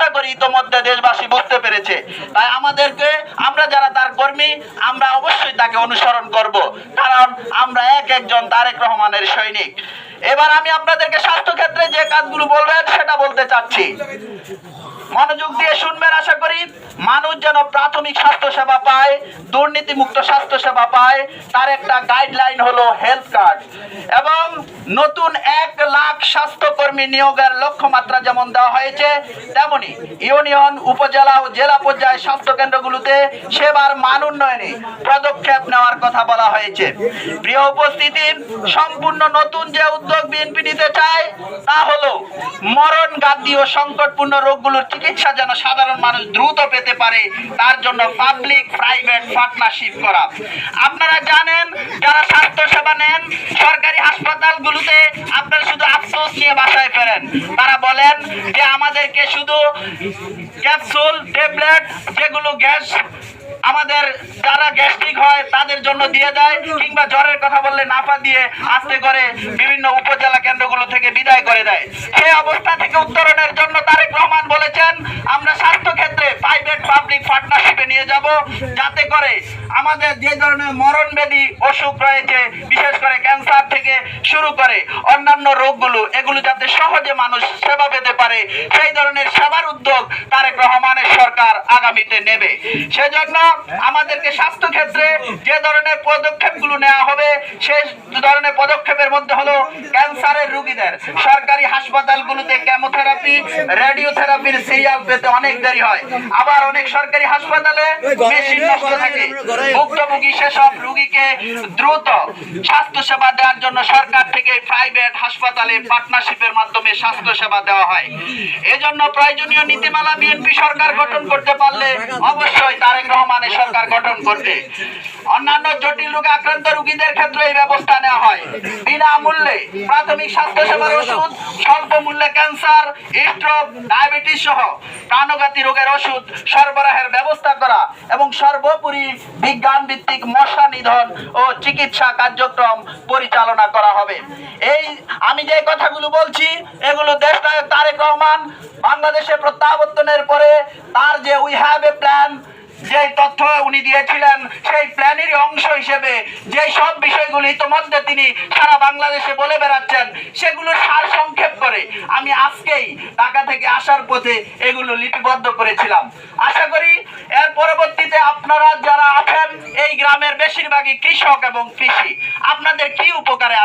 আশা করি ইতোমধ্যে দেশবাসী বুঝতে পেরেছে। তাই আমাদেরকে, আমরা যারা তার কর্মী, আমরা অবশ্যই তাকে অনুসরণ করব। কারণ আমরা এক একজন তারেক রহমানের সৈনিক। এবার আমি আপনাদেরকে স্বাস্থ্য ক্ষেত্রে যে কাজগুলো বলবেন, সেটা বলতে চাচ্ছি। মনোযোগ দিয়ে শুনবেন। মানুষ যেন প্রাথমিক স্বাস্থ্য সেবা পায়, দুর্নীতিমুক্ত স্বাস্থ্য সেবা পায়, তার একটা গাইডলাইন হলো হেলথ কার্ড এবং নতুন এক লাখ স্বাস্থ্যকর্মী নিয়োগের লক্ষ্যমাত্রা যেমন দেওয়া হয়েছে, তেমনি ইউনিয়ন, উপজেলা ও জেলা পর্যায়ে স্বাস্থ্য কেন্দ্রগুলোতে সেবার মান উন্নয়নে পদক্ষেপ নেওয়ার কথা বলা হয়েছে। প্রিয় উপস্থিতি, সম্পূর্ণ নতুন যে উদ্যোগ বিএনপি নিতে চায়, তা হলো মরণ গাদ্দি ও সংকটপূর্ণ রোগগুলোর চিকিৎসা যেন সাধারণ মানুষ দ্রুত পেতে পারে, তার জন্য পাবলিক প্রাইভেট পার্টনারশিপ করা। আপনারা জানেন, যারা স্বাস্থ্য সেবা নেন, সরকারি হাসপাতালগুলোতে আপনারা শুধু আফসোস নিয়ে বাসায় ফেরেন। তারা বলেন যে আমাদেরকে শুধু ক্যাপসুল ট্যাবলেট যেগুলো গ্যাস, আমাদের যারা গ্যাস্ট্রিক হয়, তাদের জন্য দিয়ে দেয়, কিংবা জ্বরের কথা বললে নাফা দিয়ে আস্তে করে বিভিন্ন উপজেলা কেন্দ্রগুলো থেকে বিদায় করে দেয়। সেই অবস্থা থেকে উত্তরণের জন্য তারেক রহমান বলেছেন, আমরা পাবলিক পার্টনারশিপে নিয়ে যাব যাতে করে আমাদের যে ধরনের মরণ ব্যাধি অসুখ রয়েছে, বিশেষ করে ক্যান্সার থেকে শুরু করে অন্যান্য রোগগুলো, এগুলো যাতে সহজে মানুষ সেবা পেতে পারে, সেই ধরনের সেবার উদ্যোগ তারেক রহমানের সরকার আগামীতে নেবে। সেজন্য আমাদেরকে স্বাস্থ্য ক্ষেত্রে যে ধরনের পদক্ষেপগুলো নেওয়া হবে, সেই ধরনের পদক্ষেপের মধ্যে হলো ক্যান্সারের রোগীদের। সরকারি হাসপাতালগুলোতে কেমোথেরাপি, রেডিওথেরাপির সিরিয়াল পেতে অনেক দেরি হয়। আবার অনেক সরকারি হাসপাতালে ভুক্তভোগী সেসব রোগীকে দ্রুত স্বাস্থ্য সেবা দেওয়ার জন্য সরকার থেকে প্রাইভেট হাসপাতালে পার্টনারশিপের মাধ্যমে স্বাস্থ্য সেবা দেওয়া হয়। এজন্য প্রয়োজনীয় নীতিমালা বিএনপি সরকার গঠন করতে পারলে অবশ্যই তারেক রহমানের সরকার গঠন করবে। অন্যান্য জটিল রোগে আক্রান্ত রোগীদের ক্ষেত্রে এই ব্যবস্থা নেওয়া হয়। বিনামূল্যে প্রাথমিক স্বাস্থ্য সেবার ওষুধ স্বল্প মূল্যে ক্যান্সার স্ট্রোক ডায়াবেটিস সহ প্রাণঘাতী রোগের ওষুধ সরবরাহের ব্যবস্থা করা এবং সর্বোপরি বিজ্ঞান ভিত্তিক মশা নিধন ও চিকিৎসা কার্যক্রম পরিচালনা করা হবে। এই আমি যে কথাগুলো বলছি, এগুলো দেশ নায়ক তারেক রহমান বাংলাদেশে প্রত্যাবর্তনের পরে তার যে উই হ্যাভ এ প্ল্যান উনি দিয়েছিলেন সেই প্ল্যানেরই অংশ হিসেবে। যে সব বিষয়গুলি ইতিমধ্যে তিনি সারা বাংলাদেশে বলে বেড়াচ্ছেন, সেগুলো সার সংক্ষেপ করে। আমি আজকেই ঢাকা থেকে আসার পথে এগুলো লিপিবদ্ধ করেছিলাম। আশা করি এর পরবর্তীতে আপনারা যারা আছেন, এই গ্রামের বেশিরভাগই কৃষক এবং কৃষি। আপনাদের কি উপকারে